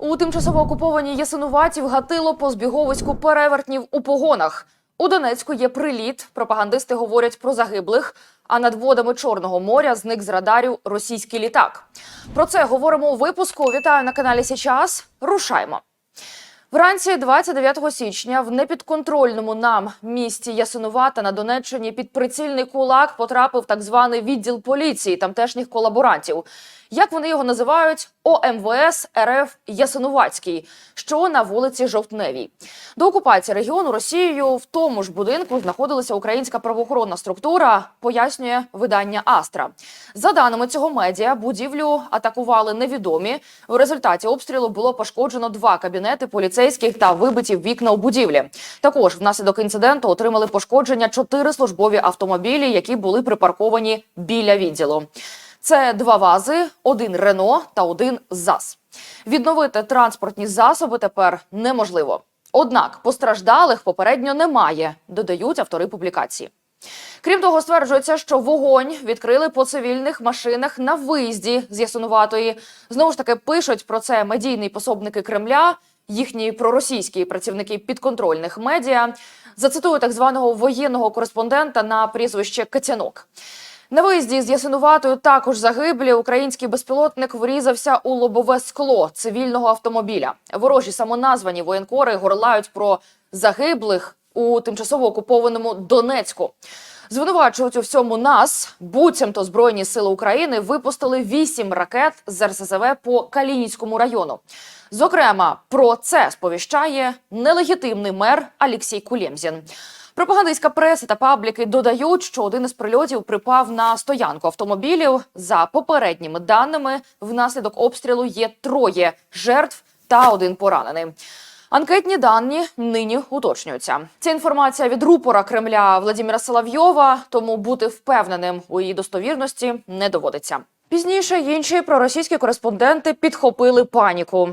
У тимчасово окупованій Ясинуваті вгатило по збіговиську перевертнів у погонах. У Донецьку є приліт. Пропагандисти говорять про загиблих. А над водами Чорного моря зник з радарів російський літак. Про це говоримо у випуску. Вітаю на каналі Січас. Рушаймо. Вранці 29 січня в непідконтрольному нам місті Ясинувата на Донеччині під прицільний кулак потрапив так званий відділ поліції тамтешніх колаборантів. Як вони його називають? ОМВС РФ Ясинуватський, що на вулиці Жовтневій. До окупації регіону Росією в тому ж будинку знаходилася українська правоохоронна структура, пояснює видання Астра. За даними цього медіа, будівлю атакували невідомі. В результаті обстрілу було пошкоджено два кабінети поліцейських та вибиті вікна у будівлі. Також внаслідок інциденту отримали пошкодження чотири службові автомобілі, які були припарковані біля відділу. Це два вази, один Рено та один ЗАЗ. Відновити транспортні засоби тепер неможливо. Однак постраждалих попередньо немає, додають автори публікації. Крім того, стверджується, що вогонь відкрили по цивільних машинах на виїзді з Ясинуватої. Знову ж таки пишуть про це медійні пособники Кремля, їхні проросійські працівники підконтрольних медіа. Зацитую так званого воєнного кореспондента на прізвище Катянок. На виїзді з Ясинуватою також загиблі. Український безпілотник врізався у лобове скло цивільного автомобіля. Ворожі самоназвані воєнкори горлають про загиблих у тимчасово окупованому Донецьку. Звинувачують у всьому нас, буцімто Збройні сили України випустили вісім ракет з РСЗВ по Калінінському району. Зокрема, про це сповіщає нелегітимний мер Алексій Кулємзін. Пропагандистська преса та пабліки додають, що один із прильотів припав на стоянку автомобілів. За попередніми даними, внаслідок обстрілу є троє жертв та один поранений. Анкетні дані нині уточнюються. Ця інформація від рупора Кремля Владимира Соловйова, тому бути впевненим у її достовірності не доводиться. Пізніше інші проросійські кореспонденти підхопили паніку.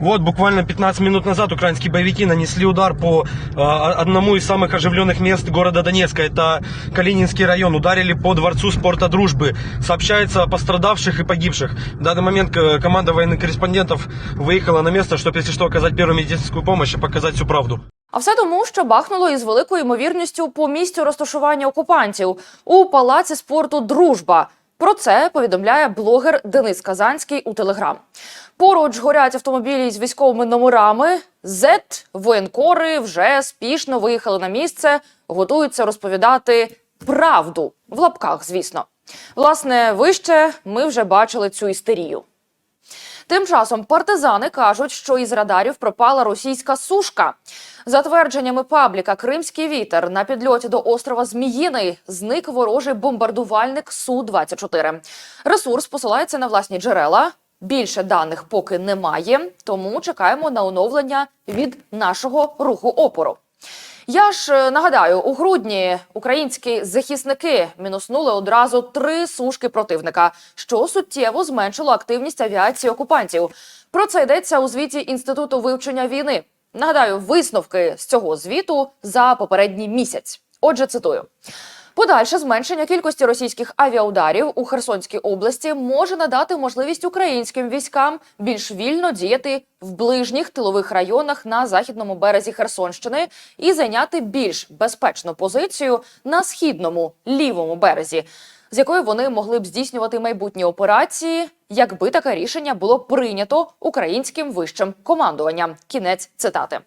Вот буквально 15 минут назад украинские боевики нанесли удар по э, одному из самых оживленных мест города Донецка. Это Калининский район. Ударили по дворцу спорта дружбы. Сообщается о пострадавших и погибших. В данный момент э, команда военных корреспондентов выехала на место, чтобы, если что, оказать первую медицинскую помощь и показать всю правду. А все тому, що бахнуло із великою ймовірністю по місцю розташування окупантів у палаці спорту Дружба. Про це повідомляє блогер Денис Казанський у Телеграм. Поруч горять автомобілі з військовими номерами. Зет воєнкори вже спішно виїхали на місце, готуються розповідати правду в лапках, звісно. Власне, вище ми вже бачили цю істерію. Тим часом партизани кажуть, що із радарів пропала російська сушка. За твердженнями пабліка Кримський вітер на підльоті до острова Зміїний зник ворожий бомбардувальник су 24 Ресурс посилається на власні джерела. Більше даних поки немає, тому чекаємо на оновлення від нашого руху опору. Я ж е, нагадаю, у грудні українські захисники мінуснули одразу три сушки противника, що суттєво зменшило активність авіації окупантів. Про це йдеться у звіті інституту вивчення війни. Нагадаю, висновки з цього звіту за попередній місяць. Отже, цитую. Подальше зменшення кількості російських авіаударів у Херсонській області може надати можливість українським військам більш вільно діяти в ближніх тилових районах на західному березі Херсонщини і зайняти більш безпечну позицію на східному лівому березі, з якої вони могли б здійснювати майбутні операції, якби таке рішення було прийнято українським вищим командуванням. Кінець цитати.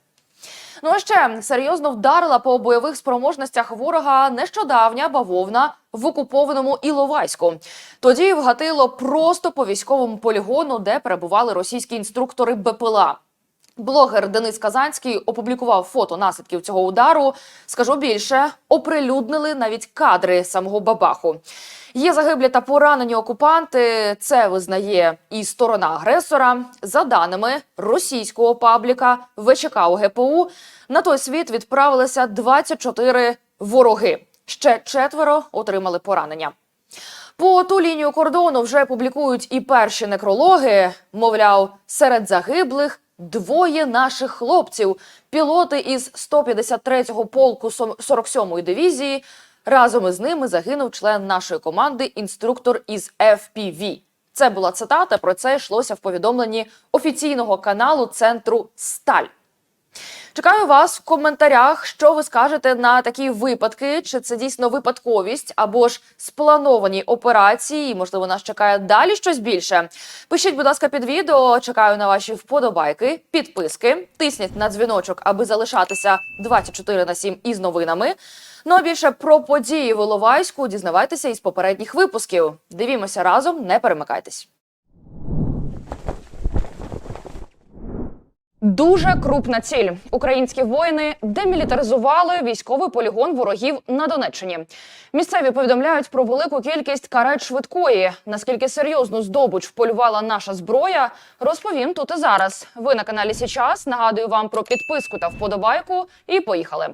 Ну а ще серйозно вдарила по бойових спроможностях ворога нещодавня бавовна в окупованому Іловайську. Тоді вгатило просто по військовому полігону, де перебували російські інструктори БПЛА. Блогер Денис Казанський опублікував фото наслідків цього удару. Скажу більше, оприлюднили навіть кадри самого бабаху. Є загиблі та поранені окупанти. Це визнає і сторона агресора. За даними російського пабліка ВЧК ОГПУ, на той світ відправилися 24 вороги. Ще четверо отримали поранення. По ту лінію кордону вже публікують і перші некрологи. Мовляв, серед загиблих двоє наших хлопців, пілоти із 153-го полку 47-ї дивізії. Разом із ними загинув член нашої команди, інструктор із FPV. Це була цитата. Про це йшлося в повідомленні офіційного каналу центру Сталь. Чекаю вас в коментарях, що ви скажете на такі випадки, чи це дійсно випадковість або ж сплановані операції, можливо нас чекає далі щось більше. Пишіть, будь ласка, під відео. Чекаю на ваші вподобайки, підписки. Тисніть на дзвіночок, аби залишатися 24 на 7 із новинами. Ну а більше про події в Іловайську дізнавайтеся із попередніх випусків. Дивімося разом, не перемикайтесь. Дуже крупна ціль. Українські воїни демілітаризували військовий полігон ворогів на Донеччині. Місцеві повідомляють про велику кількість карет швидкої. Наскільки серйозну здобуч вполювала наша зброя, розповім тут і зараз. Ви на каналі Січас. Нагадую вам про підписку та вподобайку. І поїхали.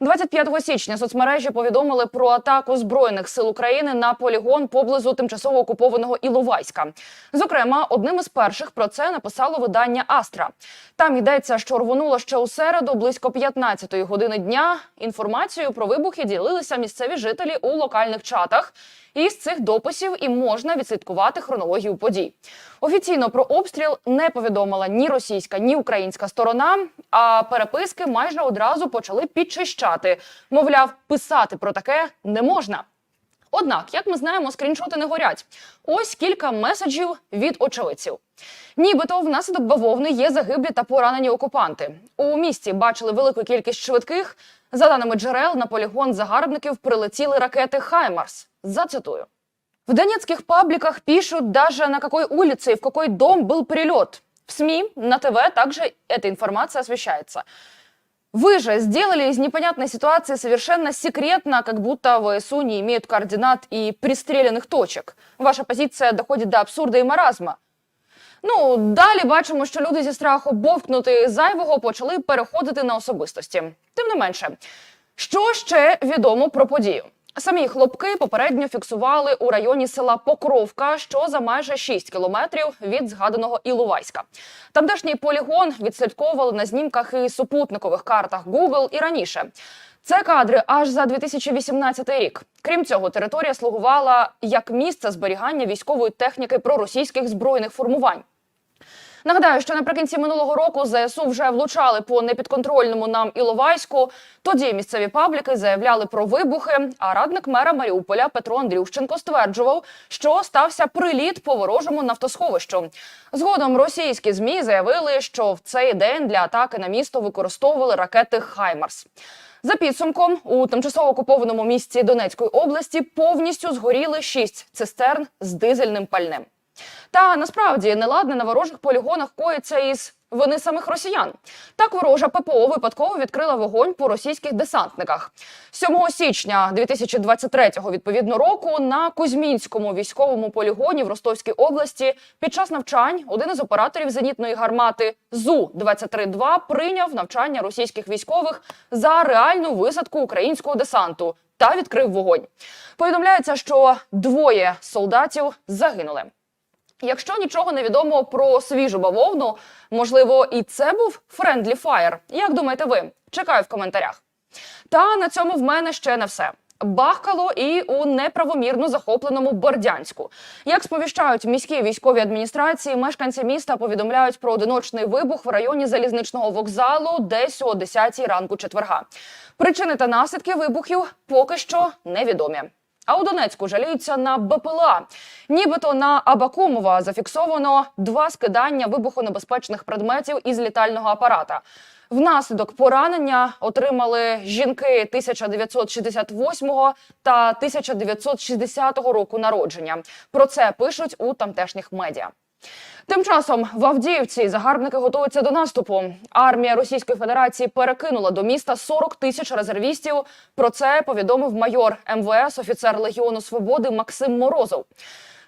25 січня соцмережі повідомили про атаку збройних сил України на полігон поблизу тимчасово окупованого Іловайська. Зокрема, одним із перших про це написало видання Астра. Там йдеться, що рвонуло ще у середу близько 15-ї години дня. Інформацією про вибухи ділилися місцеві жителі у локальних чатах. І з цих дописів і можна відслідкувати хронологію подій. Офіційно про обстріл не повідомила ні російська, ні українська сторона. А переписки майже одразу почали підчищати. Мовляв, писати про таке не можна. Однак, як ми знаємо, скріншоти не горять. Ось кілька меседжів від очевидців. Нібито внаслідок бавовни є загиблі та поранені окупанти. У місті бачили велику кількість швидких. За даними джерел, на полігон загарбників прилетіли ракети Хаймарс. Зацитую. В донецких пабликах пишут даже на какой улице и в какой дом был перелет. В СМИ, на ТВ также эта информация освещается. Вы же сделали из непонятной ситуации совершенно секретно, как будто ВСУ не имеют координат и пристреленных точек. Ваша позиция доходит до абсурда і маразма. Ну, далі бачимо, що люди зі страху бовкнути зайвого почали переходити на особистості. Тим не менше, що ще відомо про подію? Самі хлопки попередньо фіксували у районі села Покровка, що за майже 6 кілометрів від згаданого Іловайська. Тамдешній полігон відслідковували на знімках і супутникових картах Google і раніше. Це кадри аж за 2018 рік. Крім цього, територія слугувала як місце зберігання військової техніки проросійських збройних формувань. Нагадаю, що наприкінці минулого року ЗСУ вже влучали по непідконтрольному нам Іловайську. Тоді місцеві пабліки заявляли про вибухи. А радник мера Маріуполя Петро Андрющенко стверджував, що стався приліт по ворожому нафтосховищу. Згодом російські змі заявили, що в цей день для атаки на місто використовували ракети Хаймарс. За підсумком, у тимчасово окупованому місті Донецької області повністю згоріли шість цистерн з дизельним пальним. Та насправді неладне на ворожих полігонах коїться із вини самих росіян. Так ворожа ППО випадково відкрила вогонь по російських десантниках. 7 січня 2023 відповідно року на Кузьмінському військовому полігоні в Ростовській області під час навчань один із операторів зенітної гармати зу 23 прийняв навчання російських військових за реальну висадку українського десанту та відкрив вогонь. Повідомляється, що двоє солдатів загинули. Якщо нічого не відомо про свіжу бавовну, можливо, і це був Friendly Fire. Як думаєте ви? Чекаю в коментарях. Та на цьому в мене ще не все. Бахкало і у неправомірно захопленому Бордянську. Як сповіщають міські військові адміністрації, мешканці міста повідомляють про одиночний вибух в районі залізничного вокзалу десь о 10 ранку четверга. Причини та наслідки вибухів поки що невідомі. А у Донецьку жаліються на БПЛА. Нібито на Абакумова зафіксовано два скидання вибухонебезпечних предметів із літального апарата. Внаслідок поранення отримали жінки 1968 та 1960 року народження. Про це пишуть у тамтешніх медіа. Тим часом в Авдіївці загарбники готуються до наступу. Армія Російської Федерації перекинула до міста 40 тисяч резервістів. Про це повідомив майор МВС, офіцер Легіону Свободи Максим Морозов.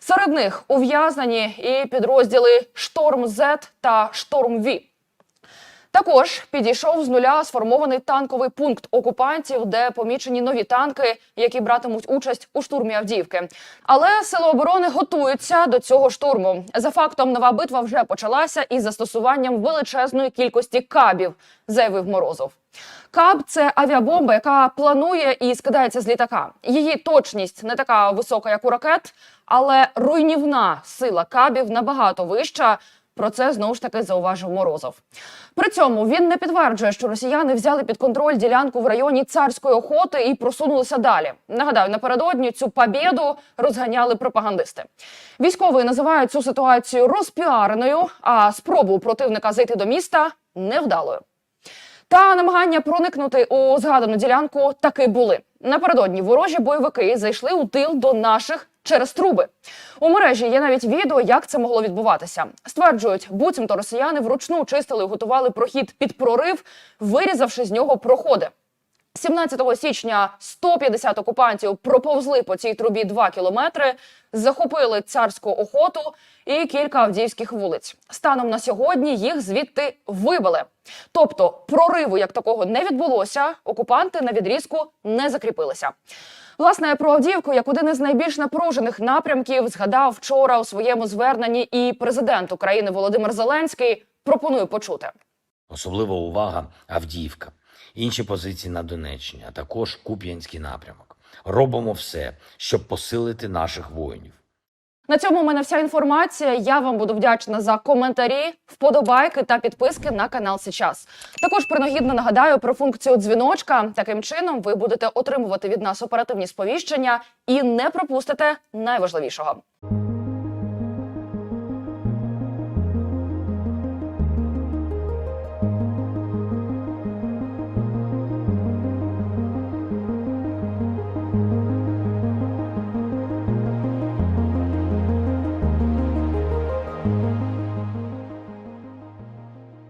Серед них ув'язнені і підрозділи Шторм З та Шторм Ві. Також підійшов з нуля сформований танковий пункт окупантів, де помічені нові танки, які братимуть участь у штурмі Авдіївки. Але сили оборони готуються до цього штурму. За фактом, нова битва вже почалася із застосуванням величезної кількості кабів, заявив Морозов. Каб це авіабомба, яка планує і скидається з літака. Її точність не така висока, як у ракет, але руйнівна сила кабів набагато вища. Про це знову ж таки зауважив Морозов. При цьому він не підтверджує, що росіяни взяли під контроль ділянку в районі царської охоти і просунулися далі. Нагадаю, напередодні цю побєду розганяли пропагандисти. Військові називають цю ситуацію розпіареною, а спробу противника зайти до міста невдалою. Та намагання проникнути у згадану ділянку таки були. Напередодні ворожі бойовики зайшли у тил до наших через труби. У мережі є навіть відео, як це могло відбуватися. Стверджують, буцімто росіяни вручну чистили і готували прохід під прорив, вирізавши з нього проходи. 17 січня 150 окупантів проповзли по цій трубі 2 кілометри, захопили царську охоту і кілька авдіївських вулиць. Станом на сьогодні їх звідти вибили. Тобто прориву як такого не відбулося. Окупанти на відрізку не закріпилися. Власне, про Авдіївку як один із найбільш напружених напрямків згадав вчора у своєму зверненні і президент України Володимир Зеленський. Пропоную почути. Особлива увага Авдіївка, інші позиції на Донеччині, а також Куп'янський напрямок. Робимо все, щоб посилити наших воїнів. На цьому у мене вся інформація. Я вам буду вдячна за коментарі, вподобайки та підписки на канал Сейчас. Також принагідно нагадаю про функцію дзвіночка. Таким чином ви будете отримувати від нас оперативні сповіщення і не пропустите найважливішого.